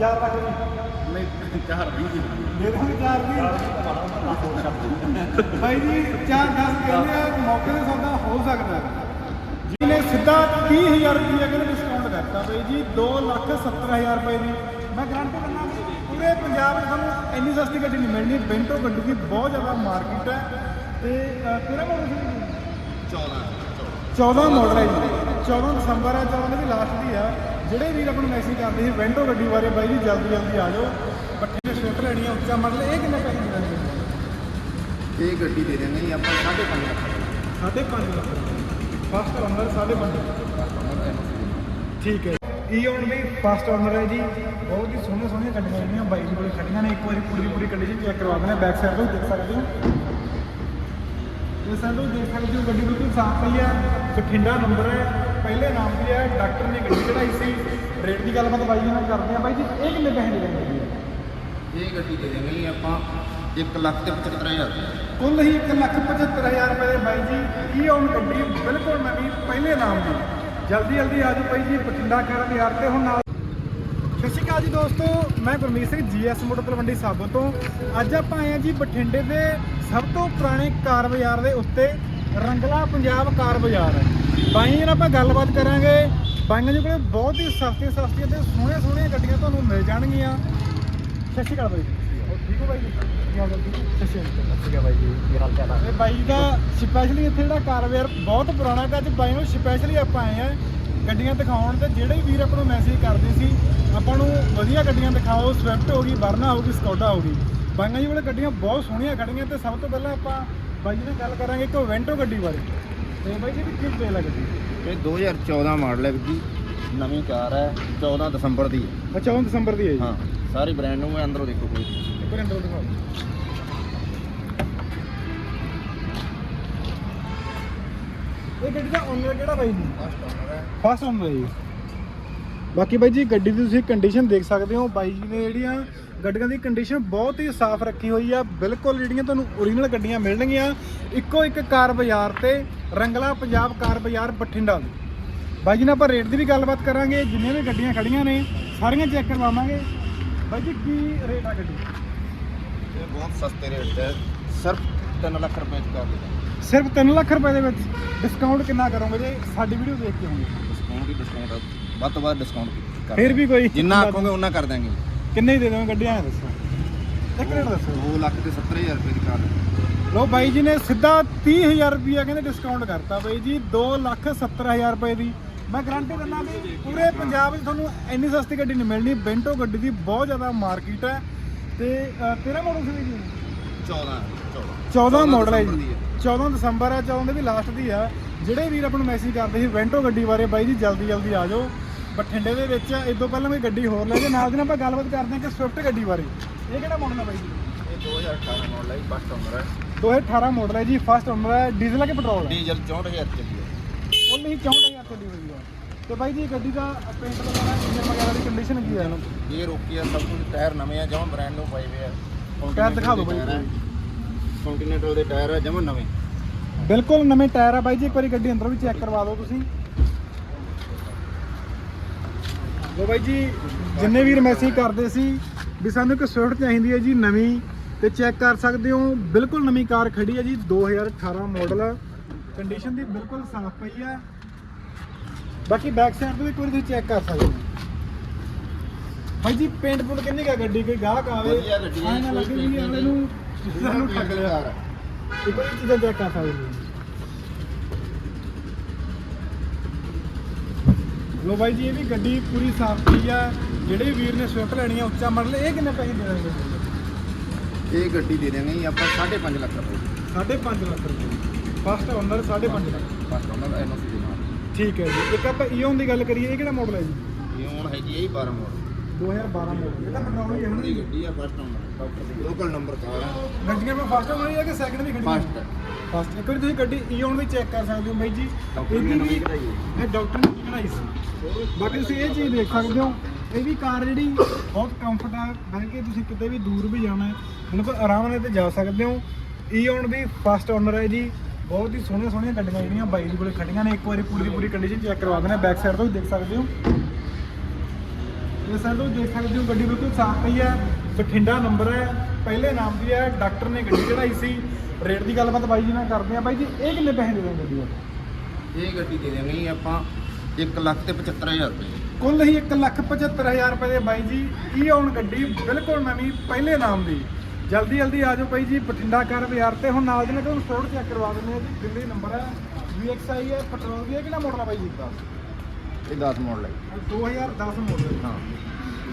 ਚਾਰ ਲੱਖ ਨਹੀਂ ਚਾਰ ਦੀ ਦੇ ਦਾਂਗੇ ਚਾਰ ਦੀ ਭਾਈ ਜੀ ਚਾਰ ਦਸ ਕਹਿੰਦੇ ਆ ਮੌਕੇ ਤੇ ਸੌਦਾ ਹੋ ਸਕਦਾ। ਜਿਹਨੇ ਸਿੱਧਾ 30000 ਰੁਪਏ ਕਹਿੰਦੇ ਡਿਸਕਾਊਂਟ ਕਰਤਾ ਬਈ ਜੀ 270000 ਰੁਪਏ ਦੀ। ਮੈਂ ਗਰੰਟੀ ਦਿੰਦਾ ਪੂਰੇ ਪੰਜਾਬ 'ਚ ਤੁਹਾਨੂੰ ਇੰਨੀ ਸਸਤੀ ਗੱਡੀ ਨਹੀਂ ਮਿਲਣੀ। ਬੈਂਟੋ ਗੱਡੀ ਦੀ ਬਹੁਤ ਜ਼ਿਆਦਾ ਮਾਰਕੀਟ ਹੈ। ਤੇ ਕਿਹੜਾ ਮਾਡਲ ਸੀ? 14 14 ਮਾਡਲ ਹੈ ਜੀ। 14 ਦਸੰਬਰ ਹੈ 14 ਦੀ ਲਾਸਟ ਦੀ ਆ। ਜਿਹੜੇ ਵੀਰ ਆਪਾਂ ਨੂੰ ਮੈਸੇਜ ਕਰਦੇ ਸੀ ਵੈਂਟੋ ਗੱਡੀ ਬਾਰੇ ਬਾਈ ਜੀ ਜਲਦੀ ਜਲਦੀ ਆ ਜਾਓ। ਪੱਠੇ ਦੇ ਸਵਿਫਟ ਲੈਣੀ ਆ ਉੱਚਾ ਮਾਡਲ ਇਹ ਕਿੰਨੇ ਪੈਸੇ ਮਿਲਣਗੇ ਇਹ ਗੱਡੀ ਦੇ ਦੇਣਗੇ ਜੀ ਆਪਾਂ 5.5 ਲੱਖ ਸਾਢੇ ਪੰਜ ਲੱਖ ਫਸਟ ਓਨਰ ਸਾਢੇ ਪੰਜ ਲੱਖ ਠੀਕ ਹੈ ਈਓਨ ਦੀ ਫਸਟ ਓਨਰ ਹੈ ਜੀ? ਬਹੁਤ ਹੀ ਸੋਹਣੀਆਂ ਸੋਹਣੀਆਂ ਗੱਡੀਆਂ ਜਿਹੜੀਆਂ ਬਾਈ ਜੀ ਕੋਲ ਖੜੀਆਂ ਨੇ। ਇੱਕ ਵਾਰੀ ਪੂਰੀ ਪੂਰੀ ਕੰਡੀਸ਼ਨ ਚੈੱਕ ਕਰਵਾ ਦੇਣਾ ਬੈਕ ਸਾਈਡ ਤੋਂ ਵੀ ਦੇਖ ਸਕਦੇ ਹੋ। ਇਹ ਸਾਨੂੰ ਦੇਖ ਸਕਦੇ ਹੋ। ਗੱਡੀ ਬਿਲਕੁਲ ਸਾਫ਼ ਪਈ ਹੈ। ਬਠਿੰਡਾ ਨੰਬਰ ਹੈ। ਪਹਿਲੇ ਨਾਮ ਦੀ ਹੈ ਡਾਕਟਰ ਨੇ ਗੱਡੀ ਚੜਾਈ ਸੀ। ਰੇਟ ਦੀ ਗੱਲਬਾਤ ਬਾਈ ਜੀ ਨਾਲ ਕਰਦੇ ਆ ਬਾਈ ਜੀ ਇਹ ਕਿੰਨੇ ਪੈਸੇ ਦੀ ਗੱਡੀ ਹੈ ਇਹ ਗੱਡੀ ਦੇ ਦੇਣਗੇ ਜੀ ਆਪਾਂ 1 ਲੱਖ ਤੇ 75000 ਕੁੱਲ ਹੀ 175000 ਰੁਪਏ ਦੇ ਬਾਈ ਜੀ। ਈਓਨ ਗੱਡੀ ਬਿਲਕੁਲ ਨਵੀਂ ਪਹਿਲੇ ਨਾਮ ਦੀ। ਜਲਦੀ ਜਲਦੀ ਆ ਜਾਓ ਬਾਈ ਜੀ ਬਠਿੰਡਾ ਖੈਰਾ ਦੀ ਯਾਰ ਤੇ ਹੁਣ ਨਾਲ। ਸਤਿ ਸ਼੍ਰੀ ਅਕਾਲ ਜੀ ਦੋਸਤੋ ਮੈਂ ਗੁਰਮੀਤ ਸਿੰਘ ਜੀਐਸ ਮੋਟਰ ਤਲਵੰਡੀ ਸਾਬੋ ਤੋਂ। ਅੱਜ ਆਪਾਂ ਆਏ ਹਾਂ ਜੀ ਬਠਿੰਡੇ ਦੇ ਸਭ ਤੋਂ ਪੁਰਾਣੇ ਕਾਰ ਬਾਜ਼ਾਰ ਦੇ ਉੱਤੇ ਰੰਗਲਾ ਪੰਜਾਬ ਕਾਰ ਬਾਜ਼ਾਰ। ਹੈ ਬਾਈ ਜੀ ਨਾਲ ਆਪਾਂ ਗੱਲਬਾਤ ਕਰਾਂਗੇ। ਬਾਈਆਂ ਜੀ ਕੋਲੇ ਬਹੁਤ ਹੀ ਸਸਤੀਆਂ ਸਸਤੀਆਂ ਤੇ ਸੋਹਣੀਆਂ ਸੋਹਣੀਆਂ ਗੱਡੀਆਂ ਤੁਹਾਨੂੰ ਮਿਲ ਜਾਣਗੀਆਂ। ਸਤਿ ਸ਼੍ਰੀ ਅਕਾਲ ਬਾਈ ਠੀਕ ਹੋ ਬਾਈ ਜੀ? ਕੀ ਹਾਲ ਹੈ ਜੀ? ਸਤਿ ਸ਼੍ਰੀ ਅਕਾਲ। ਠੀਕ ਹੈ ਬਾਈ ਜੀ ਕੀ ਹਾਲ ਚਾਲ ਹੈ ਬਾਈ ਦਾ ਸਪੈਸ਼ਲੀ ਇੱਥੇ ਜਿਹੜਾ ਕਾਰਵੇਅਰ ਬਹੁਤ ਪੁਰਾਣਾ ਹੈ ਅੱਜ ਬਾਈ ਨੂੰ ਸਪੈਸ਼ਲੀ ਆਪਾਂ ਆਏ ਆ ਗੱਡੀਆਂ ਦਿਖਾਉਣ ਤੇ ਜਿਹੜੇ ਵੀ ਵੀਰ ਆਪਾਂ ਨੂੰ ਮੈਸੇਜ ਕਰਦੇ ਸੀ ਆਪਾਂ ਨੂੰ ਵਧੀਆ ਗੱਡੀਆਂ ਦਿਖਾਓ ਸਵਿਫਟ ਹੋ ਗਈ ਵਰਨਾ ਹੋ ਗਈ ਸਕੋਡਾ ਹੋ ਗਈ। ਬਾਈਆਂ ਜੀ ਕੋਲੇ ਗੱਡੀਆਂ ਬਹੁਤ ਸੋਹਣੀਆਂ ਖੜੀਆਂ ਤੇ ਸਭ ਤੋਂ ਪਹਿਲਾਂ ਆਪਾਂ ਬਾਈ ਜੀ ਨਾਲ ਗੱਲ ਕਰਾਂਗੇ ਇੱਕ ਵੈਂਟੋ ਗੱਡੀ ਬਾਰੇ। ਤੇ ਬਾਈ ਜੀ ਦੀ ਕੀ ਡਿਟੇਲ ਹੈ ਗੱਡੀ ਇਹ 2014 ਮਾਡਲ ਹੈ ਜੀ। ਨਵੀਂ ਕਾਰ ਹੈ 14 ਦਸੰਬਰ ਦੀ। ਹੈ ਅੱਛਾ 14 ਦਸੰਬਰ ਦੀ ਹੈ ਜੀ? ਹਾਂ ਸਾਰੀ ਬ੍ਰਾਂਡ ਨੂੰ ਹੈ ਅੰਦਰੋਂ ਦੇਖੋ ਕੋਈ। ਇੱਕ ਅੰਦਰੋਂ ਦਿਖਾਓ। ਇਹ ਗੱਡੀ ਦਾ ਓਨਰ ਕਿਹੜਾ ਬਾਈ ਜੀ? ਫਸਟ ਓਨਰ ਹੈ। ਬਾਕੀ ਬਾਈ ਜੀ ਗੱਡੀ ਦੀ ਤੁਸੀਂ ਕੰਡੀਸ਼ਨ ਦੇਖ ਸਕਦੇ ਹੋ। ਬਾਈ ਜੀ ਨੇ ਜਿਹੜੀਆਂ ਗੱਡੀਆਂ ਦੀ ਕੰਡੀਸ਼ਨ ਬਹੁਤ ਹੀ ਸਾਫ਼ ਰੱਖੀ ਹੋਈ ਆ। ਬਿਲਕੁਲ ਜਿਹੜੀਆਂ ਤੁਹਾਨੂੰ ਓਰੀਜਨਲ ਗੱਡੀਆਂ ਮਿਲਣਗੀਆਂ ਇੱਕੋ ਇੱਕ ਕਾਰ ਬਾਜ਼ਾਰ ਤੇ ਰੰਗਲਾ ਪੰਜਾਬ ਕਾਰ ਬਾਜ਼ਾਰ ਬਠਿੰਡਾ ਦੀ। ਬਾਈ ਜੀ ਨਾਲ ਆਪਾਂ ਰੇਟ ਦੀ ਵੀ ਗੱਲਬਾਤ ਕਰਾਂਗੇ ਜਿੰਨੀਆਂ ਵੀ ਗੱਡੀਆਂ ਖੜੀਆਂ ਨੇ ਸਾਰੀਆਂ ਚੈੱਕ ਕਰਵਾਵਾਂਗੇ। ਬਾਈ ਜੀ ਕੀ ਰੇਟ ਆ ਗੱਡੀ? ਇਹ ਬਹੁਤ ਸਸਤੇ ਰੇਟ ਤੇ ਸਿਰਫ 3 ਲੱਖ ਰੁਪਏ ਚ ਕਰ ਦਿੱਤਾ ਸਿਰਫ 3 ਲੱਖ ਰੁਪਏ ਦੇ ਵਿੱਚ ਡਿਸਕਾਊਂਟ ਕਿੰਨਾ ਕਰੋਗੇ ਜੇ? ਸਾਡੀ ਵੀਡੀਓ ਦੇਖ ਕੇ ਆਉਂਗੇ ਡਿਸਕਾਊਂਟ ਹੀ ਡਿਸਕਾਊਂਟ ਵੱਧ ਤੋਂ ਵੱਧ ਡਿਸਕਾਊਂਟ ਕਰ ਫਿਰ ਵੀ ਕੋਈ ਜਿੰਨਾ ਆਖੋਗੇ ਉਹਨਾਂ ਕਰ ਦਾਂਗੇ ਕਿੰਨੇ ਦੇ ਦੇਵਾਂ ਗੱਡੀਆਂ ਐ ਦੱਸੋ? ਇੱਕ ਰੇਟ ਦੱਸੋ। 2 ਲੱਖ ਤੇ 70000 ਰੁਪਏ ਦੀ ਕਾਰ ਲੋ ਬਾਈ ਜੀ ਨੇ ਸਿੱਧਾ 30000 ਰੁਪਿਆ ਕਹਿੰਦੇ ਡਿਸਕਾਊਂਟ ਕਰਤਾ ਬਾਈ ਜੀ 270000 ਰੁਪਏ ਦੀ। ਮੈਂ ਗਾਰੰਟੀ ਦਿੰਦਾ ਵੀ ਪੂਰੇ ਪੰਜਾਬ 'ਚ ਤੁਹਾਨੂੰ ਇੰਨੀ ਸਸਤੀ ਗੱਡੀ ਨਹੀਂ ਮਿਲਣੀ। ਬੈਂਟੋ ਗੱਡੀ ਦੀ ਬਹੁਤ ਜ਼ਿਆਦਾ ਮਾਰਕੀਟ ਹੈ। ਤੇ ਅ, ਤੇਰਾ ਮਾਡਲ ਸੀ ਜੀ? 14 14 ਮਾਡਲ ਹੈ ਜੀ। ਦੀ ਹੈ। 14 ਦਸੰਬਰ ਹੈ 14 ਦੀ ਲਾਸਟ ਦੀ ਆ ਜਿਹੜੇ ਵੀਰ ਆਪਾਂ ਨੂੰ ਮੈਸੇਜ ਕਰਦੇ ਸੀ ਵੈਂਟੋ ਗੱਡੀ ਬਾਰੇ ਬਾਈ ਜੀ ਜਲਦੀ ਜਲਦੀ ਆ ਜਾਓ। ਬਠਿੰਡੇ ਦੇ ਵਿੱਚ ਇਸ ਤੋਂ ਪਹਿਲਾਂ ਵੀ ਗੱਡੀ ਹੋਰ ਲੈ ਜੇ ਨਾਲ ਦੀ ਨਾਲ ਆਪਾਂ ਗੱਲਬਾਤ ਕਰਦੇ ਹਾਂ ਕਿ ਸਵਿਫਟ ਗੱਡੀ ਬਾਰੇ। ਇਹ ਕਿਹੜਾ ਮਾਡਲ ਹੈ ਬਾਈ ਜੀ? ਇਹ 2018 ਮਾਡਲ ਹੈ ਫਸਟ ਓਨਰ ਹੈ। 2018 ਮਾਡਲ ਹੈ ਜੀ ਫਸਟ ਓਨਰ ਹੈ। ਡੀਜ਼ਲ ਹੈ ਕਿ ਪੈਟਰੋਲ ਹੈ? ਡੀਜ਼ਲ 64000 ਚੱਲੀ ਹੈ। ਉਹ ਨਹੀਂ 64000 ਚੱਲੀ ਹੋਈ ਹੈ। ਤੇ ਬਾਈ ਜੀ ਗੱਡੀ ਦਾ ਪੇਂਟ ਵਗੈਰਾ ਇੰਜਨ ਵਗੈਰਾ ਦੀ ਕੰਡੀਸ਼ਨ ਕੀ ਹੈ? ਇਹ ਰੋਕੀ ਆ ਸਭ ਕੁਝ ਟਾਇਰ ਨਵੇਂ ਆ ਜਮਾਂ ਬ੍ਰਾਂਡ ਨੂੰ ਪਾਏ ਹੋਏ ਆ। ਟਾਇਰ ਦਿਖਾ ਦਿਓ ਬਾਈ ਕੰਟੀਨੈਂਟਲ ਦੇ ਟਾਇਰ ਆ ਜਮਾਂ ਨਵੇਂ। ਬਿਲਕੁਲ ਨਵੇਂ ਟਾਇਰ ਆ ਬਾਈ ਜੀ ਇੱਕ ਵਾਰੀ ਗੱਡੀ ਅੰਦਰ ਵੀ ਚੈੱਕ ਕਰਵਾ ਦਿਓ ਤੁਸੀਂ। ਲੋ ਬਾਈ ਜੀ ਜਿੰਨੇ ਵੀਰ ਮੈਸੇਜ ਕਰਦੇ ਸੀ ਵੀ ਸਾਨੂੰ ਇੱਕ ਸਵਿਫਟ ਚਾਹੀਦੀ ਹੈ ਜੀ ਨਵੀਂ ਤੇ ਚੈੱਕ ਕਰ ਸਕਦੇ ਹੋ ਬਿਲਕੁਲ ਨਵੀਂ ਕਾਰ ਖੜੀ ਹੈ ਜੀ 2018 ਮਾਡਲ ਕੰਡੀਸ਼ਨ ਦੀ ਬਿਲਕੁਲ ਸਾਫ਼ ਪਈ ਆ ਬਾਕੀ ਬੈਕ ਸਾਈਡ ਤੋਂ ਵੀ ਵਾਰੀ ਤੁਸੀਂ ਚੈੱਕ ਕਰ ਸਕਦੇ ਹੋ। ਬਾਈ ਜੀ ਪੇਂਟ ਪੁੰਟ ਕਿੰਨੀ ਕਾ ਗੱਡੀ? ਕੋਈ ਗਾਹਕ ਆਵੇ? ਵਧੀਆ ਗੱਡੀ ਹੈ, ਐਂ ਨਾ ਕੋਈ ਲੱਗੇ ਵੀ paint ਅਗਲੇ ਨੂੰ ਸਾਨੂੰ ਠੱਗ ਲਿਆ। ਇੱਕ ਵਾਰੀ ਚੀਜ਼ਾਂ ਚੈੱਕ ਕਰ ਸਕਦੇ ਹੋ। ਲੋ ਬਾਈ ਜੀ ਇਹ ਵੀ ਗੱਡੀ ਪੂਰੀ ਸਾਫ਼ ਪਈ ਆ। ਜਿਹੜੇ ਵੀਰ ਨੇ ਸਵਿਫਟ ਲੈਣੀ ਆ ਉੱਚਾ ਮਾਡਲ ਇਹ ਕਿੰਨੇ ਪੈਸੇ ਦੇ ਦਾਂਗੇ ਇਹ ਗੱਡੀ ਦੇ ਦੇਣਗੇ ਜੀ ਆਪਾਂ 5.5 ਲੱਖ ਰੁਪਏ। 5.5 ਲੱਖ ਰੁਪਏ। First owner 5.5 lakh. First owner NOC ਦੇ ਨਾਲ ਠੀਕ ਹੈ ਜੀ। ਇੱਕ ਆਪਾਂ ਈਓਨ ਦੀ ਗੱਲ ਕਰੀਏ ਇਹ ਕਿਹੜਾ ਮਾਡਲ ਹੈ ਜੀ? ਇਹ ਹੁਣ ਹੈਗੀ ਹੈ ਜੀ 12 ਮਾਡਲ 2012 ਮਾਡਲ ਇਹ ਤਾਂ ਪੈਟਰੋਲ ਹੀ ਹੈ ਇਹ ਨਾ। ਗੱਡੀ ਆ first owner local number car ਆ ਗੱਡੀਆਂ ਵਿੱਚ ਫਸਟ ਓਨਰ ਹੈ ਕਿ ਸੈਕਿੰਡ ਵੀ ਖੜੀ ਫਸਟ ਫਸਟ ਇੱਕ ਵਾਰੀ ਤੁਸੀਂ ਗੱਡੀ ਈਓਨ ਵੀ ਚੈੱਕ ਕਰ ਸਕਦੇ ਹੋ ਬਾਈ ਜੀ। ਇਹਦੀ ਵੀ ਇਹ ਡਾਕਟਰ ਨੇ ਸੀ। ਬਾਕੀ ਤੁਸੀਂ ਇਹ ਚੀਜ਼ ਦੇਖ ਸਕਦੇ ਹੋ। ਇਹ ਵੀ ਕਾਰ ਜਿਹੜੀ ਬਹੁਤ ਕੰਫਰਟ ਆ। ਬਣ ਕੇ ਤੁਸੀਂ ਕਿਤੇ ਵੀ ਦੂਰ ਵੀ ਜਾਣਾ ਹੈ ਬਿਲਕੁਲ ਆਰਾਮ ਨਾਲ ਤੇ ਜਾ ਸਕਦੇ ਹੋ। ਈਓਨ ਦੀ ਫਸਟ ਓਨਰ ਹੈ ਜੀ। ਬਹੁਤ ਹੀ ਸੋਹਣੀਆਂ ਸੋਹਣੀਆਂ ਗੱਡੀਆਂ ਜਿਹੜੀਆਂ ਬਾਈ ਦੇ ਕੋਲੇ ਖੜੀਆਂ ਨੇ। ਇੱਕ ਵਾਰੀ ਪੂਰੀ ਦੀ ਪੂਰੀ ਕੰਡੀਸ਼ਨ ਚੈੱਕ ਕਰਵਾ ਦੇਣਾ ਬੈਕ ਸਾਈਡ ਤੋਂ ਵੀ ਦੇਖ ਸਕਦੇ ਹੋ। ਇਸ ਸਾਈਡ ਤੋਂ ਦੇਖ ਸਕਦੇ ਹੋ ਗੱਡੀ ਬਿਲਕੁਲ ਸਾਫ਼ ਪਈ ਹੈ ਬਠਿੰਡਾ ਨੰਬਰ ਹੈ ਪਹਿਲੇ ਨਾਮ ਦੀ ਹੈ ਡਾਕਟਰ ਨੇ ਗੱਡੀ ਚੜਾਈ ਸੀ। ਰੇਟ ਦੀ ਗੱਲਬਾਤ ਬਾਈ ਜੀ ਨਾਲ ਕਰਦੇ ਆ ਬਾਈ ਜੀ ਇਹ ਕਿੰਨੇ ਪੈਸੇ ਦੇ ਦੋਗੇ ਗੱਡੀ ਦੇ ਇਹ ਗੱਡੀ ਦੇ ਦੇਣੀ ਆਪਾਂ 1 ਲੱਖ ਤੇ 75000 ਰੁਪਏ। ਕੁੱਲ ਹੀ 175000 ਰੁਪਏ ਦੇ ਬਾਈ ਜੀ ਇਹ ਆਉਣ ਗੱਡੀ ਬਿਲਕੁਲ ਨਵੀਂ ਪਹਿਲੇ ਨਾਮ ਦੀ। ਜਲਦੀ ਜਲਦੀ ਆ ਜਾਓ ਬਾਈ ਜੀ ਬਠਿੰਡਾ ਕਾਰ ਬਾਜ਼ਾਰ ਤੇ। ਹੁਣ ਨਾਲ ਦੇ ਨਾਲ ਤੁਹਾਨੂੰ ਫੋਰਡ ਚੈੱਕ ਕਰਵਾ ਦਿੰਦੇ ਆ ਜੀ ਦਿੱਲੀ ਨੰਬਰ ਹੈ VXI ਹੈ ਪੈਟਰੋਲ ਦੀ ਹੈ ਕਿਹੜਾ ਮਾਡਲ ਹੈ ਬਾਈ ਜੀ? ਦਾ ਇਹ 10 ਮਾਡਲ ਹੈ। 2010 ਮਾਡਲ ਹਾਂ।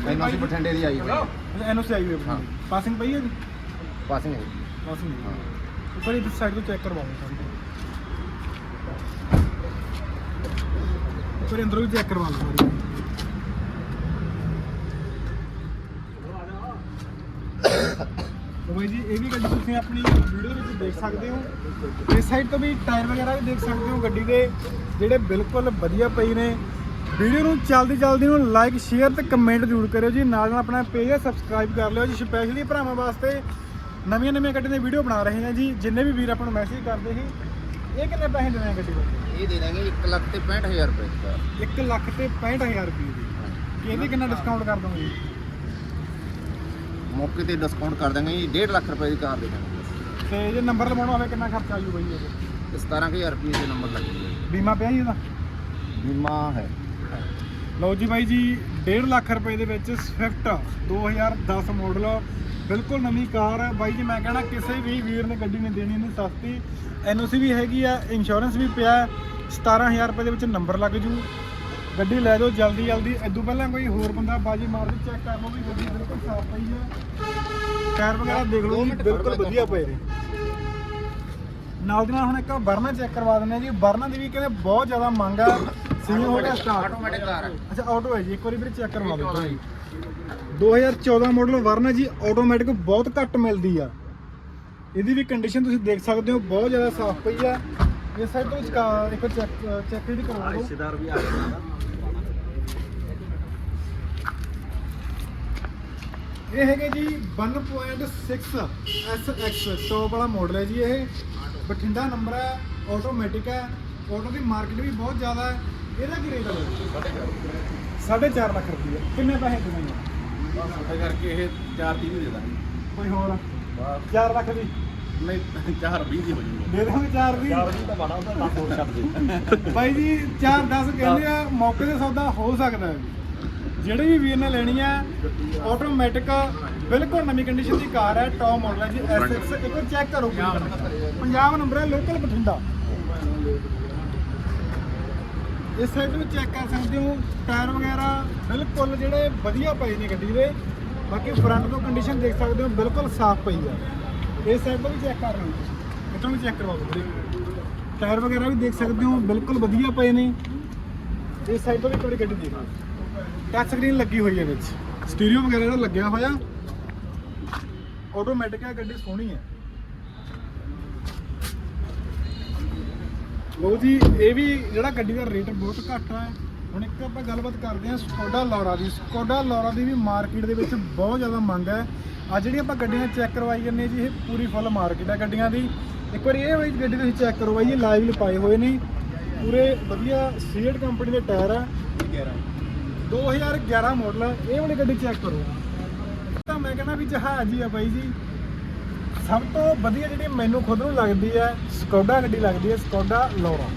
ਇਹਨਾਂ ਸੀ ਬਠਿੰਡੇ ਦੀ ਆਈ ਹੋਈ ਐਨਓਸੀ ਆਈ ਹੋਈ ਹਾਂ। ਪਾਸਿੰਗ ਪਈ ਹੈ ਜੀ ਪਾਸਿੰਗ ਹੈ ਪਾਸਿੰਗ ਹਾਂ। ਉੱਪਰ ਹੀ ਸਾਈਡ ਤੋਂ ਚੈੱਕ ਕਰਵਾਉਂਗਾ ਉੱਪਰ ਅੰਦਰੋਂ ਵੀ ਚੈੱਕ ਕਰਵਾ ਤੋ ਬਾਈ ਜੀ ਇਹ ਵੀ ਗੱਡੀ ਤੁਸੀਂ ਆਪਣੀ ਵੀਡੀਓ ਵਿੱਚ ਦੇਖ ਸਕਦੇ ਹੋ। ਇਸ ਸਾਈਡ ਤੋਂ ਵੀ ਟਾਇਰ ਵਗੈਰਾ ਵੀ ਦੇਖ ਸਕਦੇ ਹੋ ਗੱਡੀ ਦੇ ਜਿਹੜੇ ਬਿਲਕੁਲ ਵਧੀਆ ਪਈ ਨੇ। ਵੀਡੀਓ ਨੂੰ ਚਲਦੀ ਚਲਦੀ ਨੂੰ ਲਾਈਕ ਸ਼ੇਅਰ ਤੇ ਕਮੈਂਟ ਜ਼ਰੂਰ ਕਰਿਓ ਜੀ। ਨਾਲ ਨਾਲ ਆਪਣਾ ਪੇਜ ਸਬਸਕ੍ਰਾਈਬ ਕਰ ਲਿਓ ਜੀ। ਸਪੈਸ਼ਲੀ ਭਰਾਵਾਂ ਵਾਸਤੇ ਨਵੀਆਂ ਨਵੀਆਂ ਗੱਡੀਆਂ ਦੇ ਵੀਡੀਓ ਬਣਾ ਰਹੇ ਹਾਂ ਜੀ। ਜਿੰਨੇ ਵੀ ਵੀਰ ਆਪਾਂ ਨੂੰ ਮੈਸੇਜ ਕਰਦੇ ਸੀ ਇਹ ਕਿੰਨੇ ਪੈਸੇ ਦੇਣੇ ਆ ਗੱਡੀ ਦੇ ਇਹ ਦੇ ਦਾਂਗੇ 1 ਲੱਖ ਤੇ 65000 ਰੁਪਏ ਦਾ। 1 ਲੱਖ ਤੇ 65000 ਰੁਪਏ ਦੀ। ਕਿ ਇਹਦੇ ਕਿੰਨਾ ਡਿਸਕਾਊਂਟ ਕਰ ਦੋਗੇ ਜੀ? ਮੌਕੇ ਤੇ ਡਿਸਕਾਊਂਟ ਕਰ ਦਾਂਗੇ ਜੀ। 1.5 ਲੱਖ ਰੁਪਏ ਦੀ ਕਾਰ ਦੇ ਦਾਂਗੇ ਤੇ ਜੇ ਨੰਬਰ ਲਵਾਉਣਾ ਹੋਵੇ ਕਿੰਨਾ ਖਰਚਾ ਆਜੂ ਬਈ ਇਹਦੇ? ਤੇ 17000 ਰੁਪਏ ਦੇ ਨੰਬਰ ਲੱਗਣਗੇ ਬੀਮਾ ਪਿਆ ਜੀ ਇਹਦਾ? ਬੀਮਾ ਹੈ। ਲਓ ਜੀ ਬਾਈ ਜੀ 1.5 ਲੱਖ ਰੁਪਏ ਦੇ ਵਿੱਚ ਸਵਿਫਟ 2010 ਮਾਡਲ ਬਿਲਕੁਲ ਨਵੀਂ ਕਾਰ ਹੈ। ਬਾਈ ਜੀ ਮੈਂ ਕਹਿਣਾ ਕਿਸੇ ਵੀ ਵੀਰ ਨੇ ਗੱਡੀ ਨਹੀਂ ਦੇਣੀ ਨਹੀਂ ਸਸਤੀ। ਐਨਓਸੀ ਵੀ ਹੈਗੀ ਆ ਇੰਸ਼ੋਰੈਂਸ ਵੀ ਪਿਆ ਹੈ। 17000 ਰੁਪਏ ਦੇ ਵਿੱਚ ਨੰਬਰ ਲੱਗ ਜੂ। ਗੱਡੀ ਲੈ ਜਾਓ ਜਲਦੀ ਜਲਦੀ। ਇਦੋਂ ਪਹਿਲਾਂ ਕੋਈ ਹੋਰ ਬੰਦਾ ਬਾਜੀ ਮਾਰ ਦੇ ਚੈੱਕ ਕਰ ਲਓ ਵੀ ਗੱਡੀ ਬਿਲਕੁਲ ਸਾਫ਼ ਪਈ ਹੈ। ਟਾਇਰ ਵਗੈਰਾ ਦੇਖ ਲਓ ਬਿਲਕੁਲ ਵਧੀਆ ਪਏ ਨੇ। ਨਾਲ ਦੀ ਨਾਲ ਹੁਣ ਇੱਕ ਬਰਨਾ ਚੈੱਕ ਕਰਵਾ ਦਿੰਦੇ ਆ ਜੀ। ਬਰਨਾ ਦੀ ਵੀ ਕਹਿੰਦੇ ਬਹੁਤ ਜ਼ਿਆਦਾ ਮੰਗ ਆ। ਸੀਜ਼ਨ ਹੋ ਗਿਆ ਸਟਾਰਟ ਆਟੋਮੈਟਿਕ ਕਾਰ ਹੈ ਅੱਛਾ ਆਟੋ ਹੈ ਜੀ ਇੱਕ ਵਾਰੀ ਵੀਰੇ ਚੈੱਕ ਕਰਵਾ ਦਿਓ ਭਾਈ। 2014 ਮਾਡਲ ਵਰਨਾ ਜੀ ਆਟੋਮੈਟਿਕ ਬਹੁਤ ਘੱਟ ਮਿਲਦੀ ਆ। ਇਹਦੀ ਵੀ ਕੰਡੀਸ਼ਨ ਤੁਸੀਂ ਦੇਖ ਸਕਦੇ ਹੋ ਬਹੁਤ ਜ਼ਿਆਦਾ ਸਾਫ਼ ਪਈ ਆ। ਇਸ ਸਾਈਡ ਤੋਂ ਚਕਾ- ਇੱਕ ਚੈੱਕ ਚੈੱਕ ਇਹਦੀ ਕਰਵਾ ਰਿਸ਼ਤੇਦਾਰ ਵੀ ਆ ਇਹ ਹੈਗੇ ਜੀ 1.6 SX ਟੌਪ ਵਾਲਾ ਮਾਡਲ ਹੈ ਜੀ ਇਹ। ਬਠਿੰਡਾ ਨੰਬਰ ਹੈ ਆਟੋਮੈਟਿਕ ਹੈ। ਆਟੋ ਦੀ ਮਾਰਕੀਟ ਵੀ ਬਹੁਤ ਜ਼ਿਆਦਾ ਹੈ। ਇਹਦਾ ਕੀ ਰੇਟ ਹੈ 4.5 ਲੱਖ ਰੁਪਏ ਕਿੰਨੇ ਪੈਸੇ ਆ? ਸਾਡੇ ਕਰਕੇ ਇਹ 4 30 ਦੇ ਦਾਂਗੇ। ਕੋਈ ਹੋਰ? 4 ਲੱਖ ਦੀ। ਨਹੀਂ 4 20 ਦੀ ਹੋ ਜੂਗਾ ਦੇ ਦਾਂਗੇ 4 ਦੀ ਤਾਂ ਬੜਾ ਹੁੰਦਾ ਲੱਖ ਹੋਰ ਛੱਡ ਦੇ। ਬਾਈ ਜੀ 4 10 ਕਹਿੰਦੇ ਆ ਮੌਕੇ ਤੇ ਸੌਦਾ ਹੋ ਸਕਦਾ ਹੈ। ਜਿਹੜੇ ਵੀ ਵੀਰ ਨੇ ਲੈਣੀ ਆ ਆਟੋਮੈਟਿਕ ਬਿਲਕੁਲ ਨਵੀਂ ਕੰਡੀਸ਼ਨ ਦੀ ਕਾਰ ਹੈ ਟੌਪ ਮਾਡਲ ਹੈ ਜੀ SX ਇੱਕ ਵਾਰ ਚੈੱਕ ਕਰੋ। ਪੰਜਾਬ ਨੰਬਰ ਹੈ। ਲੋਕਲ ਬਠਿੰਡਾ। ਇਸ ਸਾਈਡ ਨੂੰ ਚੈੱਕ ਕਰ ਸਕਦੇ ਹੋ। ਟਾਇਰ ਵਗੈਰਾ ਬਿਲਕੁਲ ਜਿਹੜੇ ਵਧੀਆ ਪਏ ਨੇ ਗੱਡੀ ਦੇ। ਬਾਕੀ ਫਰੰਟ ਤੋਂ ਕੰਡੀਸ਼ਨ ਦੇਖ ਸਕਦੇ ਹੋ, ਬਿਲਕੁਲ ਸਾਫ਼ ਪਈ ਆ। ਇਸ ਸਾਈਡ ਤੋਂ ਵੀ ਚੈੱਕ ਕਰ ਲਓ। ਇੱਥੋਂ ਵੀ ਚੈੱਕ ਕਰਵਾਓ ਟਾਇਰ ਵਗੈਰਾ ਵੀ ਦੇਖ ਸਕਦੇ ਹੋ, ਬਿਲਕੁਲ ਵਧੀਆ ਪਏ ਨੇ। ਇਸ ਸਾਈਡ ਤੋਂ ਵੀ ਕੋਈ ਗੱਡੀ ਦੇਖ ਲਓ। ਟੱਚ ਸਕਰੀਨ ਲੱਗੀ ਹੋਈ ਹੈ ਵਿੱਚ। ਸਟੀਰੀਓ ਵਗੈਰਾ ਜਿਹੜਾ ਲੱਗਿਆ ਹੋਇਆ ਆਟੋਮੈਟਿਕ ਹੈ ਗੱਡੀ ਸੋਹਣੀ ਹੈ। ਲੋ ਜੀ, ਇਹ ਵੀ ਜਿਹੜਾ ਗੱਡੀ ਦਾ ਰੇਟ ਬਹੁਤ ਘੱਟ ਹੈ ਹੁਣ ਇੱਕ ਆਪਾਂ ਗੱਲਬਾਤ ਕਰਦੇ ਹਾਂ ਸਕੋਡਾ ਲੌਰਾ ਦੀ। ਸਕੋਡਾ ਲੌਰਾ ਦੀ ਵੀ ਮਾਰਕੀਟ ਦੇ ਵਿੱਚ ਬਹੁਤ ਜ਼ਿਆਦਾ ਮੰਗ ਹੈ। ਆ ਜਿਹੜੀ ਆਪਾਂ ਗੱਡੀਆਂ ਚੈੱਕ ਕਰਵਾਈ ਜਾਂਦੇ ਹਾਂ ਜੀ, ਇਹ ਪੂਰੀ ਫੁੱਲ ਮਾਰਕੀਟ ਹੈ ਗੱਡੀਆਂ ਦੀ। ਇੱਕ ਵਾਰੀ ਇਹ ਹੋਈ ਗੱਡੀ ਤੁਸੀਂ ਚੈੱਕ ਕਰੋ ਬਾਈ ਜੀ ਲਾਈਵ ਪਾਏ ਹੋਏ ਨੇ। ਪੂਰੇ ਵਧੀਆ ਸੀਟ ਕੰਪਨੀ ਦੇ ਟਾਇਰ ਆ। 2011 ਮਾਡਲ ਹੈ ਇਹ ਵਾਲੀ ਗੱਡੀ ਚੈੱਕ ਕਰੋ। ਤਾਂ ਮੈਂ ਕਹਿੰਦਾ ਵੀ ਜਹਾਜ਼ ਹੀ ਆ ਬਾਈ ਜੀ। ਸਭ ਤੋਂ ਵਧੀਆ ਜਿਹੜੀ ਮੈਨੂੰ ਖੁਦ ਨੂੰ ਲੱਗਦੀ ਹੈ, ਸਕੋਡਾ ਗੱਡੀ ਲੱਗਦੀ ਹੈ, ਸਕੋਡਾ ਲੋਰਾ।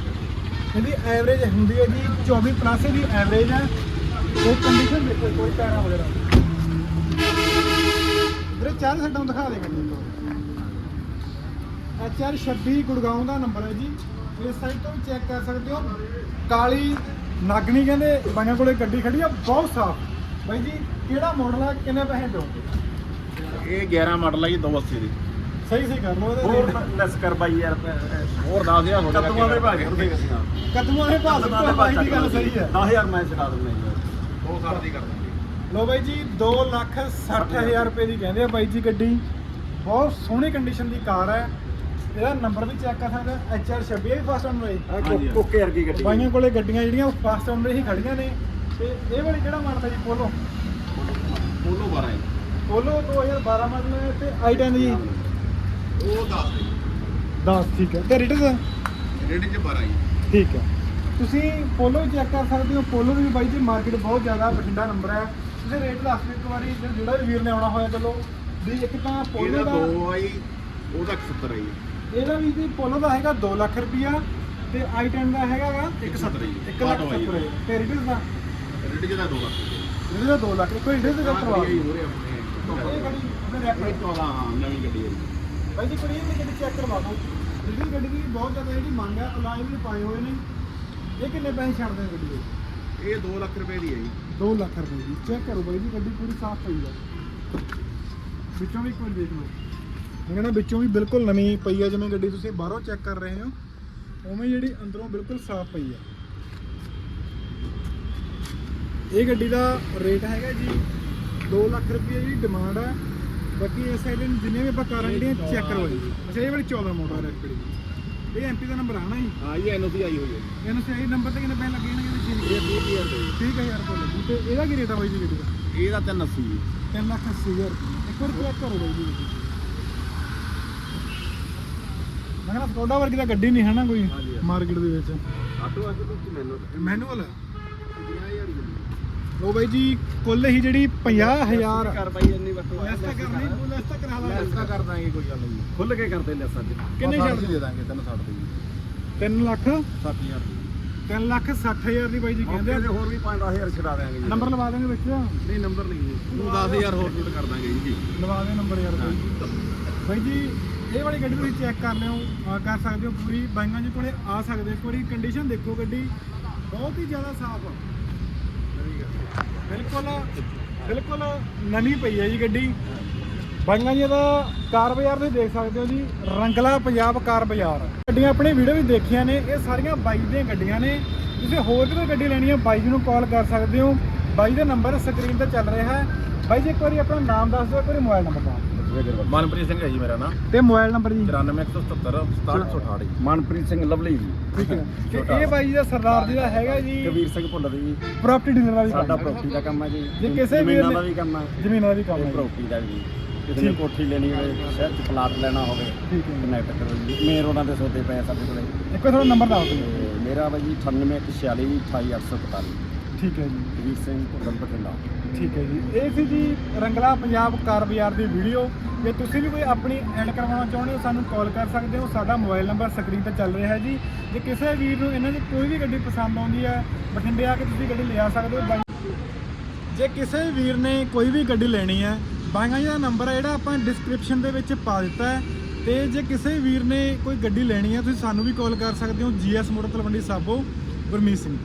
ਇਹਦੀ ਐਵਰੇਜ ਹੁੰਦੀ ਹੈ ਜੀ 24 ਪਲੱਸ ਦੀ ਐਵਰੇਜ ਹੈ। ਕੋਈ ਕੰਡੀਸ਼ਨ ਦੇਖੋ, ਕੋਈ ਟਾਇਰਾਂ ਵਗੈਰਾ ਵੀਰੇ, ਚਾਰ ਸੱਟਾਂ ਦਿਖਾ ਦੇ ਗੱਡੀ ਤੋਂ ਐਚਆਰ 26 ਗੁੜਗਾਉਂ ਦਾ ਨੰਬਰ ਹੈ ਜੀ। ਇਸ ਸਾਈਡ ਤੋਂ ਵੀ ਚੈੱਕ ਕਰ ਸਕਦੇ ਹੋ। ਕਾਲੀ ਨਾਗਣੀ ਕਹਿੰਦੇ ਬਾਈਆਂ ਕੋਲੇ ਗੱਡੀ ਖੜੀ ਆ, ਬਹੁਤ ਸਾਫ਼। ਬਾਈ ਜੀ, ਕਿਹੜਾ ਮਾਡਲ ਆ? ਕਿੰਨੇ ਪੈਸੇ ਦਿਓਗੇ? ਇਹ 11 ਮਾਡਲ ਹੈ ਜੀ 280 ਦੀ। ਸਹੀ ਸਹੀ ਕਰ ਲਓ ਹੋਰ ਲੈਸ ਕਰ ਬਾਈ ਯਾਰ ਹੋਰ 10000 ਹੋ ਕਦਮਾਂ ਦੇ ਭਾਗੇ ਹੁੰਦੇ ਕਦਮਾਂ ਦੇ ਭਾਅ ਤੋਂ ਬਾਈ ਦੀ ਗੱਲ ਸਹੀ ਹੈ। 10000 ਮੈਂ ਛਡਾ ਦਿੰਦਾ ਜੀ। ਦੋ ਸਾਲ ਦੀ ਕਰ ਦਾਂਗੇ ਲੋ ਬਾਈ ਜੀ 2 ਲੱਖ 60000 ਰੁਪਏ ਦੀ ਕਹਿੰਦੇ ਆ ਬਾਈ ਜੀ ਗੱਡੀ। ਬਹੁਤ ਸੋਹਣੀ ਕੰਡੀਸ਼ਨ ਦੀ ਕਾਰ ਹੈ। ਇਹਦਾ ਨੰਬਰ ਵੀ ਚੈੱਕ ਕਰ ਸਕਦੇ ਐਚਆਰ 26 ਵੀ ਫਸਟ ਓਨਰ ਹੈ। ਕੋਕੇ ਵਰਗੀ ਗੱਡੀ। ਬਾਈਆਂ ਕੋਲੇ ਗੱਡੀਆਂ ਜਿਹੜੀਆਂ ਫਸਟ ਓਨਰ ਹੀ ਖੜੀਆਂ ਨੇ। ਤੇ ਇਹ ਵਾਲੀ ਕਿਹੜਾ ਮਾਡਲ ਹੈ ਜੀ? ਪੋਲੋ ਪੋਲੋ 12 ਹੈ। ਪੋਲੋ 2012 ਮਾਡਲ ਹੈ ਤੇ i10 ਜੀ। ਉਹ 10 ਹੈ 10 ਠੀਕ ਹੈ। ਤੇ ਰਿਟਸ ਰੇਟ ਚ 12 ਹੈ ਠੀਕ ਹੈ। ਤੁਸੀਂ ਪੋਲੋ ਚੈੱਕ ਕਰ ਸਕਦੇ ਹੋ। ਪੋਲੋ ਦੀ ਵੀ ਬਾਈ ਜੀ ਮਾਰਕੀਟ ਬਹੁਤ ਜ਼ਿਆਦਾ ਬਠਿੰਡਾ ਨੰਬਰ ਹੈ। ਤੁਸੀਂ ਰੇਟ ਦੱਸ ਦਿਓ ਇੱਕ ਵਾਰੀ। ਜੇ ਜਿਹੜਾ ਵੀ ਵੀਰ ਨੇ ਆਉਣਾ ਹੋਇਆ ਚਲੋ। ਵੀ ਇੱਕ ਤਾਂ ਪੋਲੋ ਇਹਦਾ ਦਾ ਦੋ ਆਈ ਉਹਦਾ 70 ਆਈ ਇਹਦਾ ਵੀ ਜੀ ਪੋਲੋ ਦਾ ਹੈਗਾ 2 ਲੱਖ ਰੁਪਿਆ ਤੇ i10 ਦਾ ਹੈਗਾ ਗਾ 170 ਜੀ। 1 ਲੱਖ ਆਟੋ ਆਈ 70 ਤੇ ਰਿਟਸ ਦਾ? ਰੇਟ ਜਿਹਦਾ 2 ਲੱਖ ਇਹਦੇ ਦਾ 2 ਲੱਖ ਕੋਈ ਰਿਟਸ ਦਾ ਕਰਵਾ ਦਿਓ। ਹੋ ਰਿਹਾ ਆਪਣੇ ਇਹ ਗੱਡੀ ਆਪਣੇ ਰੈਪ ਇਹ 14 ਹਾਂ ਨਵੀਂ ਗੱਡੀ ਹੈ ਜੀ। ਭਾਈ ਜੀ ਕੋਈ ਇਹ ਗੱਡੀ ਚੈੱਕ ਕਰਵਾ ਦਿਓ ਜਿਹੜੀ ਗੱਡੀ ਦੀ ਬਹੁਤ ਜ਼ਿਆਦਾ ਜਿਹੜੀ ਮੰਗ ਹੈ ਅਲਾਈ ਵੀ ਪਾਏ ਹੋਏ ਨੇ। ਇਹ ਕਿੰਨੇ ਪੈਸੇ ਛੱਡਦੇ ਨੇ ਗੱਡੀ ਦੇ? ਇਹ 2 ਲੱਖ ਰੁਪਏ ਦੀ ਹੈ ਜੀ। 2 ਲੱਖ ਰੁਪਏ ਦੀ। ਚੈੱਕ ਕਰੋ ਬਾਈ ਜੀ ਗੱਡੀ ਪੂਰੀ ਸਾਫ਼ ਪਈ ਹੈ ਵਿੱਚੋਂ ਵੀ ਕੋਈ ਦੇਖ ਲਓ। ਮੈਂ ਕਹਿੰਦਾ ਵਿੱਚੋਂ ਵੀ ਬਿਲਕੁਲ ਨਵੀਂ ਪਈ ਹੈ ਜਿਵੇਂ ਗੱਡੀ ਤੁਸੀਂ ਬਾਹਰੋਂ ਚੈੱਕ ਕਰ ਰਹੇ ਹੋ ਉਵੇਂ ਜਿਹੜੀ ਅੰਦਰੋਂ ਬਿਲਕੁਲ ਸਾਫ਼ ਪਈ ਹੈ ਇਹ ਗੱਡੀ ਦਾ ਰੇਟ ਹੈਗਾ ਜੀ 2 ਲੱਖ ਰੁਪਏ ਦੀ ਡਿਮਾਂਡ ਹੈ ਬਾਕੀ ਇਸ ਸਾਈਡ ਜਿੰਨੇ ਵੀ ਆਪਾਂ ਕਾਰਾਂ ਜਿਹੜੀਆਂ ਚੈੱਕ ਕਰਵਾਈ ਜੀ। ਅੱਛਾ ਇਹ ਵਾਲੀ 14 ਮਾਡਲ ਹੈ ਦੀ। ਇਹ ਐਮਪੀ ਦਾ ਨੰਬਰ ਆਣਾ ਜੀ? ਹਾਂ ਇਹ ਐਨਓਸੀ ਆਈ ਹੋਈ ਹੈ। ਇਹਨੂੰ ਸਹੀ ਨੰਬਰ ਤੇ ਕਿੰਨੇ ਪੈਸੇ ਲੱਗੇ ਨੇ ਇਹਦੇ ਇਹ 20000 ਰੁਪਏ ਜੀ। ਠੀਕ ਹੈ ਯਾਰ ਕੋਲ ਤੇ ਇਹਦਾ ਕੀ ਰੇਟ ਆ ਬਾਈ ਜੀ ਗੱਡੀ ਦਾ ਇਹਦਾ 380 ਜੀ। 3 ਲੱਖ 80 ਹਜ਼ਾਰ। ਰੁਪਏ ਇੱਕ ਵਾਰ ਚੈੱਕ ਕਰੋ ਬਾਈ ਜੀ। ਮੈਂ ਕਹਿੰਦਾ ਸਕੋਡਾ ਵਰਗੀ ਤਾਂ ਗੱਡੀ ਨਹੀਂ ਹੈ ਨਾ ਕੋਈ। ਮਾਰਕੀਟ ਦੇ ਵਿੱਚ। ਆਟੋ ਆਟੋ ਮੈਨੂੰ ਮੈਨੂਅਲ 50000 ਦੀ ਗੱਡੀ ਉਹ ਬਾਈ ਜੀ ਕੁੱਲ ਹੀ ਜਿਹੜੀ 50000 ਕਰ ਬਾਈ ਇੰਨੀ ਵਰਤੋਂ ਲੈਸ ਤਾਂ ਕਰਨੀ ਲੈਸ ਤਾਂ ਕਰਾ ਲੈਸ ਤਾਂ ਲਾ ਕਰ ਦਾਂਗੇ ਕੋਈ ਗੱਲ ਨਹੀਂ। ਖੁੱਲ ਕੇ ਕਰਦੇ ਲੈਸ ਅੱਜ। ਕਿੰਨੇ ਛੱਡ ਦੇ ਦਾਂਗੇ 360 ਦੀ। 3 ਲੱਖ? 7000 ਦੀ। 3 ਲੱਖ 60 ਹਜ਼ਾਰ ਦੀ ਬਾਈ ਜੀ ਕਹਿੰਦੇ ਕਹਿੰਦੇ ਆ। ਹੋਰ ਵੀ 5-10000 ਛਡਾ ਦੇਾਂਗੇ ਜੀ। ਨੰਬਰ ਲਵਾ ਦਾਂਗੇ ਵਿੱਚ ਨਹੀਂ ਨੰਬਰ ਨਹੀਂ ਜੀ। ਤੂੰ 10000 ਹੋਰ ਛੂਟ ਕਰ ਦਾਂਗੇ ਜੀ। ਲਵਾ ਦੇ ਨੰਬਰ ਯਾਰ ਬਾਈ ਜੀ। ਬਾਈ ਜੀ ਇਹ ਵਾਲੀ ਗੱਡੀ ਤੁਸੀਂ ਚੈੱਕ ਕਰ ਲਿਓ ਕਰ ਸਕਦੇ ਹੋ ਪੂਰੀ। ਬਾਈਆਂ ਜੀ ਕੋਲੇ ਆ ਸਕਦੇ। ਇੱਕ ਵਾਰੀ ਕੰਡੀਸ਼ਨ ਦੇਖੋ ਗੱਡੀ। ਬਹੁਤ ਹੀ ਜ਼ਿਆਦਾ ਸਾਫ਼ ਆ। ਬਿਲਕੁਲ ਬਿਲਕੁਲ ਨਵੀਂ ਪਈ ਹੈ ਜੀ ਗੱਡੀ। ਬਾਈਆਂ ਜੀ ਦਾ ਕਾਰ ਬਾਜ਼ਾਰ ਤੁਸੀਂ ਦੇਖ ਸਕਦੇ ਹੋ ਜੀ, ਰੰਗਲਾ ਪੰਜਾਬ ਕਾਰ ਬਾਜ਼ਾਰ। ਗੱਡੀਆਂ ਆਪਣੇ ਵੀਡੀਓ ਵੀ ਦੇਖੀਆਂ ਨੇ, ਇਹ ਸਾਰੀਆਂ ਬਾਈ ਦੀਆਂ ਗੱਡੀਆਂ ਨੇ। ਤੁਸੀਂ ਹੋਰ ਵੀ ਗੱਡੀ ਲੈਣੀ ਹੈ, ਬਾਈ ਜੀ ਨੂੰ ਕਾਲ ਕਰ ਸਕਦੇ ਹੋ। ਬਾਈ ਦਾ ਨੰਬਰ ਸਕਰੀਨ ਤੇ ਚੱਲ ਰਿਹਾ ਹੈ। ਬਾਈ ਜੀ, ਇੱਕ ਵਾਰੀ ਆਪਣਾ ਨਾਮ ਦੱਸ ਦਿਓ, ਇੱਕ ਵਾਰੀ ਮੋਬਾਈਲ ਨੰਬਰ ਦੱਸ ਮਨਪ੍ਰੀਤ ਸਿੰਘ ਹੈ ਜੀ ਮੇਰਾ ਨਾਮ। ਤੇ ਮੋਬਾਈਲ ਨੰਬਰ ਜੀ? 94177 6768 ਜੀ। ਮਨਪ੍ਰੀਤ ਸਿੰਘ ਲਵਲੀ ਜੀ। ਠੀਕ ਹੈ। ਤੇ ਇਹ ਬਾਈ ਦਾ ਸਰਦਾਰ ਜੀ ਦਾ ਹੈਗਾ ਜੀ। ਕਬੀਰ ਸਿੰਘ ਭੁੱਲਰ ਜੀ। ਪ੍ਰਾਪਰਟੀ ਡੀਲਰ ਵਾਲੀ ਸਾਡਾ ਪ੍ਰਾਪਰਟੀ ਦਾ ਕੰਮ ਹੈ ਜੀ। ਜੇ ਕਿਸੇ ਜ਼ਮੀਨਾਂ ਨੇ- ਦਾ ਵੀ ਕੰਮ ਹੈ। ਜ਼ਮੀਨਾਂ ਦਾ ਵੀ ਕੰਮ ਹੈ। ਪ੍ਰਾਪਰਟੀ ਦਾ ਵੀ ਕਿਸੇ ਨੇ। ਕੋਠੀ ਲੈਣੀ ਹੋਵੇ ਸ਼ਹਿਰ ਚ ਪਲਾਟ ਲੈਣਾ ਹੋਵੇ ਠੀਕ ਹੈ। ਜੀ। ਕਨੈਕਟ ਕਰੋ ਜੀ। ਮੇਨ ਉਹਨਾਂ ਦੇ ਸੌਦੇ ਪਏ ਸਾਡੇ ਕੋਲੇ। ਇੱਕ ਵਾਰ ਥੋੜਾ ਨੰਬਰ ਦੱਸ ਦਿਓ। ਮੇਰਾ ਵਾ ਜੀ 98146 28845 ਠੀਕ ਹੈ ਜੀ। ਕਬੀਰ ਸਿੰਘ ਭੁੱਲਰ ਬਠਿੰਡਾ। ਠੀਕ ਹੈ ਜੀ। ਇਹ ਸੀ ਜੀ ਰੰਗਲਾ ਪੰਜਾਬ ਕਾਰ ਬਾਜ਼ਾਰ ਦੀ ਵੀਡੀਓ। ਜੇ ਤੁਸੀਂ ਵੀ ਕੋਈ ਆਪਣੀ ਐਡ ਕਰਵਾਉਣਾ ਚਾਹੁੰਦੇ ਹੋ ਸਾਨੂੰ ਕਾਲ ਕਰ ਸਕਦੇ ਹੋ। ਸਾਡਾ ਮੋਬਾਈਲ ਨੰਬਰ ਸਕਰੀਨ ਤੇ ਚੱਲ ਰਿਹਾ ਹੈ ਜੀ। ਜੇ ਕਿਸੇ ਵੀਰ ਨੂੰ ਇਹਨਾਂ ਦੀ ਕੋਈ ਵੀ ਗੱਡੀ ਪਸੰਦ ਆਉਂਦੀ ਹੈ ਬਠਿੰਡੇ ਆ ਕੇ ਤੁਸੀਂ ਗੱਡੀ ਲਿਆ ਸਕਦੇ ਹੋ। ਬਾਈ ਜੇ ਕਿਸੇ ਵੀਰ ਨੇ ਕੋਈ ਵੀ ਗੱਡੀ ਲੈਣੀ ਹੈ ਬਾਈਆਂ ਜੀ ਦਾ ਨੰਬਰ ਹੈ ਜਿਹੜਾ ਆਪਾਂ ਡਿਸਕ੍ਰਿਪਸ਼ਨ ਦੇ ਵਿੱਚ ਪਾ ਦਿੱਤਾ ਹੈ। ਤੇ ਜੇ ਕਿਸੇ ਵੀਰ ਨੇ ਕੋਈ ਗੱਡੀ ਲੈਣੀ ਹੈ ਤੁਸੀਂ ਸਾਨੂੰ ਵੀ ਕਾਲ ਕਰ ਸਕਦੇ ਹੋ। GS motor Talwandi Sabo Gurmeet Singh.